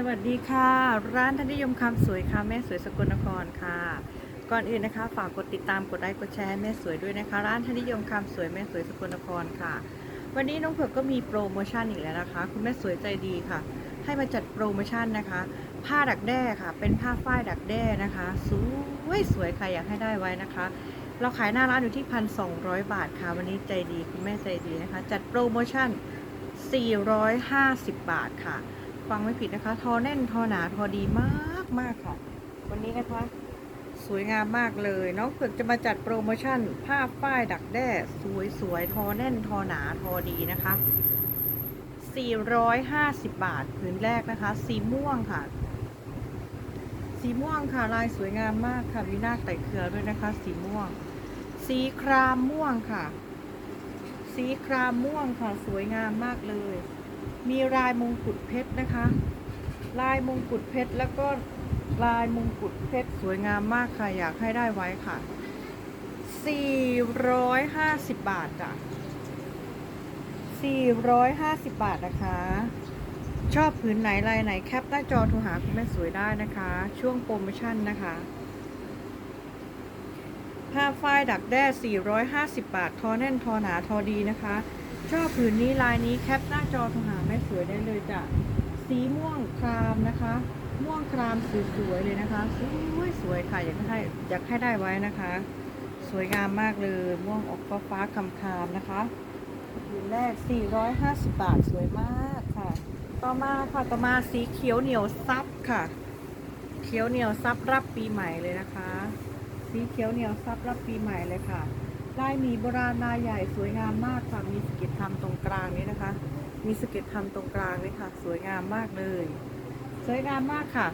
สวัสดีค่ะ ร้านธนิยมคำสวยค่ะ แม่สวยสกลนครค่ะ ก่อนอื่นนะคะ ฝากกดติดตามกดไลค์กดแชร์แม่สวยด้วยนะคะ ร้านธนิยมคำสวยแม่สวยสกลนครค่ะ วันนี้น้องเผือกก็มีโปรโมชั่นอีกแล้วนะคะ คุณแม่สวยใจดีค่ะ ให้มาจัดโปรโมชั่นนะคะ ผ้าดักแด้ค่ะ เป็นผ้าฝ้ายดักแด้นะคะ สวยสวยค่ะอยากให้ได้ไว้นะคะ เราขายหน้าร้านอยู่ที่พันสองบาทค่ะ วันนี้ใจดีคุณแม่ใจดีนะคะ จัดโปรโมชั่น 450 บาทค่ะ ฟังไม่ผิดนะคะ ทอแน่นทอหนาทอดีมากมากค่ะ วันนี้นะคะ สวยงามมากเลยน้องเผือกจะมาจัดโปรโมชั่น ผ้าฝ้ายดักแด้ สวยสวยทอแน่นทอหนาทอดีนะคะ 450 บาทผืนแรกนะคะ สีม่วงค่ะ สีม่วงค่ะลายสวยงามมากค่ะมีหน้าไต่เครือด้วยนะคะ สีม่วง สีครามม่วงค่ะ สีครามม่วงค่ะ สวยงามมากเลย มีลายมงกุฎเพชรนะคะ ลายมงกุฎเพชรแล้วก็ลายมงกุฎเพชรสวยงามมากค่ะ อยากให้ได้ไว้ค่ะ 450 บาทจ้ะ450 บาทนะคะ ชอบผืนไหนลายไหนแคปหน้าจอโทรหาคุณแม่สวยได้นะคะ ช่วงโปรโมชั่นนะคะผ้าฝ้ายดักแด้ 450 บาท ทอแน่น ทอหนา ทอดีนะคะ ชอบผืนนี้ลายนี้แคปหน้าจอโทรหาแม่สวยได้เลยจ้ะสีม่วงครามนะคะ ม่วงครามสวยๆเลยนะคะสวยสวยค่ะอยากให้อยากให้ได้ไว้นะคะ สวยงามมากเลยม่วงออกฟ้าฟ้าคำคามนะคะผืนแรก 450 บาทสวยมากค่ะ ต่อมาค่ะต่อมาสีเขียวเหนียวซับค่ะ เขียวเหนียวซับรับปีใหม่เลยนะคะ สีเขียวเหนียวซับรับปีใหม่เลยค่ะ ลายหมีโบราณลายใหญ่สวยงามมากค่ะ มีสเก็ตทำตรงกลางนี้นะคะ มีสเก็ตทำตรงกลางนี่ค่ะ สวยงามมากเลย สวยงามมากค่ะ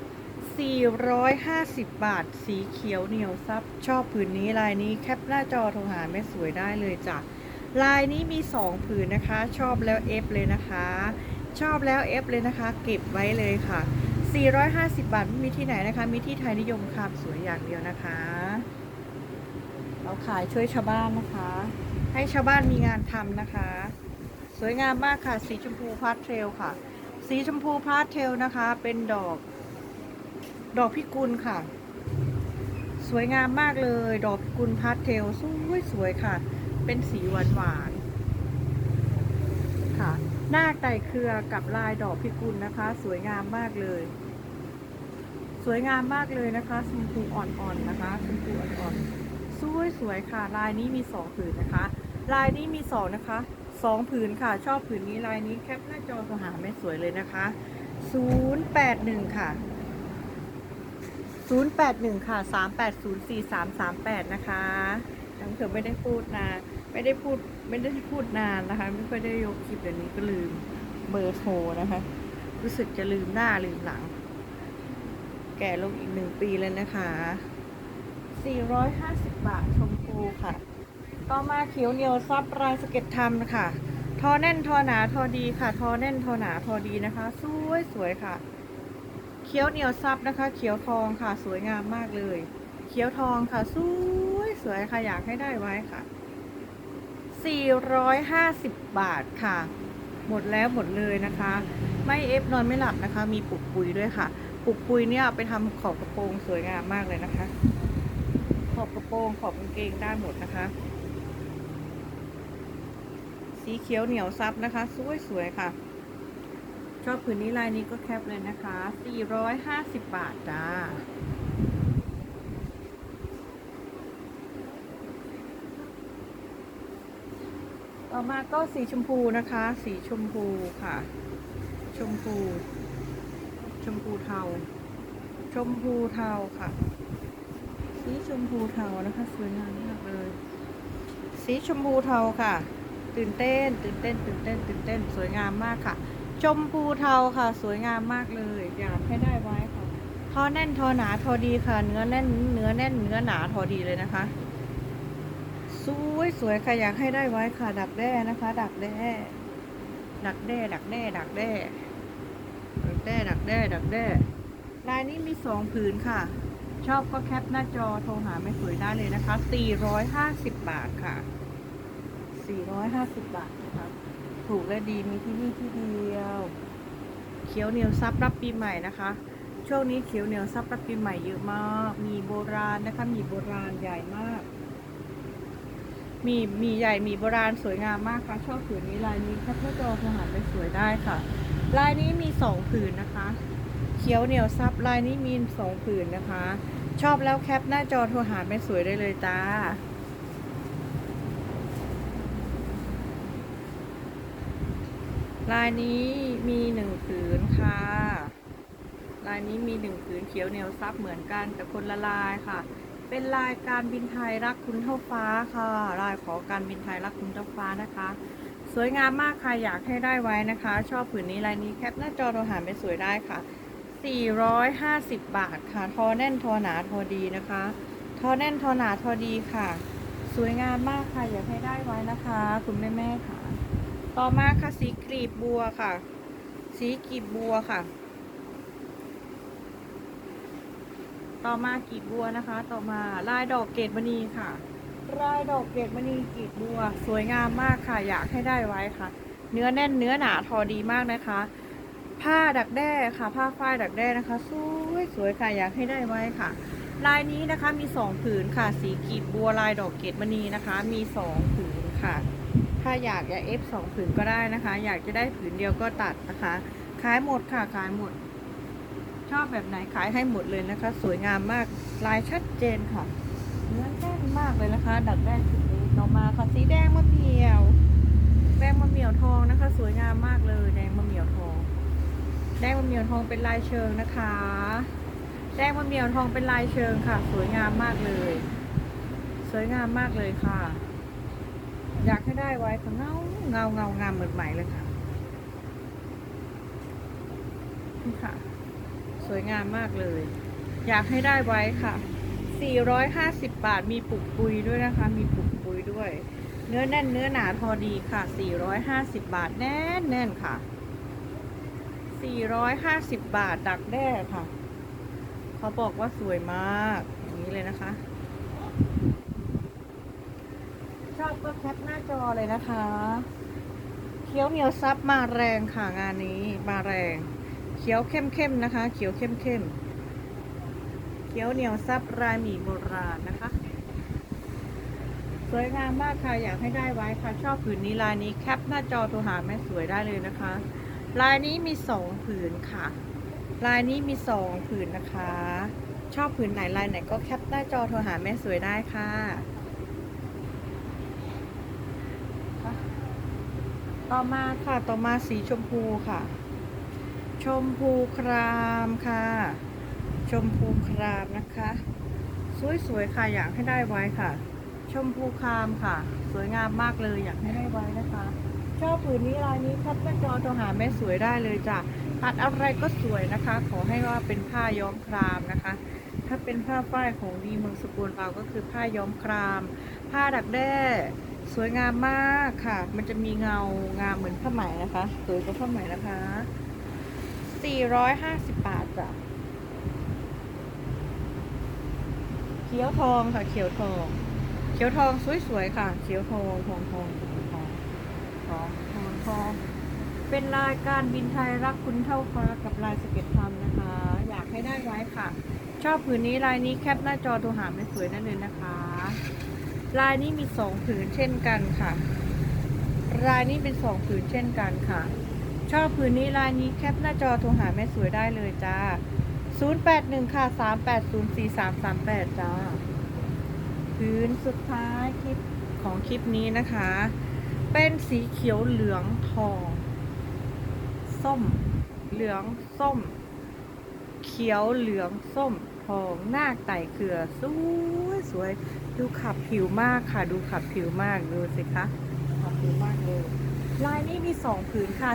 450 บาท สีเขียวเหนียวซับ ชอบผืนนี้ลายนี้แคปหน้าจอโทรหาแม่สวยได้เลยจ้ะ ลายนี้มี 2 ผืนนะคะ ชอบแล้วเอฟเลยนะคะ ชอบแล้วเอฟเลยนะคะ เก็บไว้เลยค่ะ 450 บาทไม่มีที่ไหนนะคะ มีที่ไทยนิยมคามสวยอย่างเดียวนะคะ เราขายช่วยชาวบ้านนะคะ ให้ชาวบ้านมีงานทำนะคะ สวยงามมากค่ะ สีชมพูพาสเทลค่ะ สีชมพูพาสเทลนะคะ เป็นดอก ดอกพิกุลค่ะ สวยงามมากเลย ดอกพิกุลพาสเทลสวยสวยค่ะ เป็นสีหวานหวานค่ะ หน้าไต่เครือกับลายดอกพิกุลนะคะ สวยงามมากเลยสวยงามมากเลยนะคะชมพูอ่อนๆนะคะชมพูอ่อนๆ สวยสวยค่ะ ลายนี้มีสองผืนนะคะ ลายนี้มีสองนะคะสองผืนค่ะ ชอบผืนนี้ลายนี้แคปหน้าจอโทรหาแม่สวยเลยนะคะ081ค่ะ081ค่ะ3804338นะคะน้งเธอไม่ได้พูดนานไม่ได้พูดไม่ได้พูดนานนะคะ ไม่ค่อยได้ยกคลิปเดี๋ยวนี้ก็ลืมเบอร์โทรนะคะ รู้สึกจะลืมหน้าลืมหลัง แก่ลงอีกหนึ่งปีเลยนะคะ450 บาทชมพูค่ะ ต่อมาเขียวเหนียวซับลายสเก็ตทำค่ะ ทอแน่นทอหนาทอดีค่ะ ทอแน่นทอหนาทอดีนะคะ สวยสวยค่ะ เขียวเหนียวซับนะคะ เขียวทองค่ะ สวยงามมากเลย เขียวทองค่ะ สวยสวยค่ะ อยากให้ได้ไว้ค่ะ 450 บาทค่ะ หมดแล้วหมดเลยนะคะ ไม่เอฟนอนไม่หลับนะคะ มีปุกปุยด้วยค่ะ ปุกปุยเนี่ยไปทำขอบกระโปรงสวยงามมากเลยนะคะ ขอบกระโปรงขอบกางเกงได้หมดนะคะ สีเขียวเหนียวซับนะคะ สวยๆค่ะ ชอบผืนนี้ลายนี้ก็แคปเลยนะคะ 450 บาทจ้าต่อมาก็สีชมพูนะคะ สีชมพูค่ะ ชมพู ชมพูเทา ชมพูเทาค่ะ สีชมพูเทานะคะ สวยงามมากเลย สีชมพูเทาค่ะ ตื่นเต้น ตื่นเต้น ตื่นเต้น ตื่นเต้น สวยงามมากค่ะ ชมพูเทาค่ะ สวยงามมากเลย อยากให้ได้ไว้ค่ะทอแน่นทอหนาทอดีค่ะ เนื้อแน่น เนื้อแน่น เนื้อหนาทอดีเลยนะคะ สวยสวยค่ะ อยากให้ได้ไว้ค่ะ ดักแด้นะคะ ดักแด้ ดักแด้ ดักแด้ ดักแด้ ดักแด้ ดักแด้ ดักแด้ ลายนี้มีสองผืนค่ะ ชอบก็แคปหน้าจอโทรหาแม่สวยได้เลยนะคะ 450 บาทค่ะ 450 บาทนะคะถูกและดีมีที่นี่ที่เดียว เขียวเหนียวซับรับปีใหม่นะคะ ช่วงนี้เขียวเหนียวซับรับปีใหม่เยอะมาก มีโบราณนะคะ มีโบราณใหญ่มาก มีมีใหญ่มีโบราณสวยงามมากค่ะ ชอบผืนนี้ลายนี้แคปหน้าจอโทรหาไปสวยได้ค่ะ ลายนี้มีสองผืนนะคะ เขียวเหนียวซับลายนี้มีสองผืนนะคะ ชอบแล้วแคปหน้าจอโทรหาไปสวยได้เลยจ้าลายนี้มีหนึ่งผืนค่ะ ลายนี้มีหนึ่งผืนเขียวเหนียวซับเหมือนกันแต่คนละลายค่ะ เป็นลายการบินไทยรักคุณเท่าฟ้าค่ะ ลายของการบินไทยรักคุณเท่าฟ้านะคะ สวยงามมากค่ะอยากให้ได้ไว้นะคะ ชอบผืนนี้ลายนี้แคปหน้าจอโทรหาไปสวยได้ค่ะ 450 บาทค่ะ ทอแน่นทอหนาทอดีนะคะ ทอแน่นทอหนาทอดีค่ะ สวยงามมากค่ะ อยากให้ได้ไว้นะคะ คุณแม่แม่ค่ะ ต่อมาค่ะสีกลีบบัวค่ะ สีกลีบบัวค่ะ ต่อมากลีบบัวนะคะ ต่อมาลายดอกเกตมณีค่ะ ลายดอกเกตมณีกลีบบัว สวยงามมากค่ะ อยากให้ได้ไว้ค่ะ เนื้อแน่นเนื้อหนาทอดีมากนะคะ ผ้าดักแด้ค่ะ ผ้าฝ้ายดักแด้นะคะสวยสวยค่ะอยากให้ได้ไว้ค่ะ ลายนี้นะคะมีสองผืนค่ะ สีกีบบัวลายดอกเกตมณีนะคะ มีสองผืนค่ะ ถ้าอยากจะเอฟสองผืนก็ได้นะคะ อยากจะได้ผืนเดียวก็ตัดนะคะ ขายหมดค่ะขายหมด ชอบแบบไหนขายให้หมดเลยนะคะ สวยงามมากลายชัดเจนค่ะเนื้อแน่นมากเลยนะคะ ดักแด้ชุดนี้ต่อมาค่ะสีแดงมะเหมี่ยวแดงมะเหมี่ยวทองนะคะ สวยงามมากเลยแดงมะเหมี่ยวทอง แดงมะเหมี่ยวทองเป็นลายเชิงนะคะแดงมะเหมี่ยวทองเป็นลายเชิงค่ะ สวยงามมากเลย สวยงามมากเลยค่ะ อยากให้ได้ไว้ค่ะเงาเงาเงางามเหมือนใหม่เลยค่ะนี่ค่ะ สวยงามมากเลย อยากให้ได้ไว้ค่ะ 450 บาทมีปุกปุยด้วยนะคะ มีปุกปุยด้วย เนื้อแน่นเนื้อหนาพอดีค่ะ 450 บาทแน่นแน่นค่ะ 450 บาทดักแด้ค่ะ เขาบอกว่าสวยมาก อย่างนี้เลยนะคะ ชอบก็แคปหน้าจอเลยนะคะ เขียวเหนียวซับมาแรงค่ะงานนี้มาแรง เขียวเข้มๆนะคะ เขียวเข้มๆ เขียวเหนียวซับรายหมี่โบราณนะคะสวยงามมากค่ะ อยากให้ได้ไว้ค่ะ ชอบผืนนี้ลายนี้แคปหน้าจอโทรหาแม่สวยได้เลยนะคะ ลายนี้มีสองผืนค่ะ ลายนี้มีสองผืนนะคะ ชอบผืนไหนลายไหนก็แคปหน้าจอโทรหาแม่สวยได้ค่ะ ต่อมาค่ะต่อมาสีชมพูค่ะ ชมพูครามค่ะ ชมพูครามนะคะ สวยๆค่ะอยากให้ได้ไว้ค่ะ ชมพูครามค่ะ สวยงามมากเลยอยากให้ได้ไว้นะคะ ชอบผืนนี้ลายนี้คัดแม่จอโทรหาแม่สวยได้เลยจ้ะตัดอะไรก็สวยนะคะ ขอให้ว่าเป็นผ้าย้อมครามนะคะ ถ้าเป็นผ้าฝ้ายของดีเมืองสกุลเราก็คือผ้าย้อมคราม ผ้าดักแด้สวยงามมากค่ะ มันจะมีเงางามเหมือนผ้าไหมนะคะ สวยกว่าผ้าไหมนะคะ 450 บาทจ้ะ เขียวทองค่ะ เขียวทอง เขียวทองสวยๆค่ะ เขียวทองทองทอง ทองทองทองทองเป็นรายการบินไทยรักคุณเท่าฟ้ากับลายสเก็ตทำนะคะ อยากให้ได้ไว้ค่ะ ชอบผืนนี้ลายนี้แคปหน้าจอโทรหาไม่สวยนั่นเลยนะคะ ลายนี้มีสองผืนเช่นกันค่ะ ลายนี้เป็นสองผืนเช่นกันค่ะ ชอบผืนนี้ลายนี้แคปหน้าจอโทรหาแม่สวยได้เลยจ้า081ค่ะ3804338จ้าผืนสุดท้ายคลิปของคลิปนี้นะคะ เป็นสีเขียวเหลืองทอง ส้ม เหลืองส้ม เขียวเหลืองส้มทองหน้าไต่เกลือสวยสวยดูขับผิวมากค่ะ ดูขับผิวมากดูสิคะขับผิวมากเลยลายนี้มี 2 ผืนค่ะ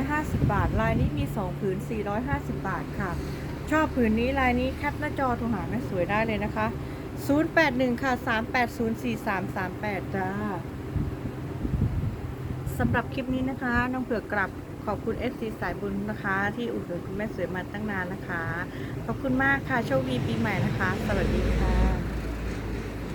450 บาท ลายนี้มี 2 ผืน 450 บาทค่ะ ชอบผืนนี้ลายนี้แคปหน้าจอโทรหาแม่สวยได้เลยนะคะ 081 ค่ะ 3804338 จ้า สำหรับคลิปนี้นะคะ น้องเผือกกลับขอบคุณ FC สายบุญนะคะ ที่อุดหนุนคุณแม่สวยมาตั้งนานนะคะ ขอบคุณมากค่ะ โชคดีปีใหม่นะคะ สวัสดีค่ะ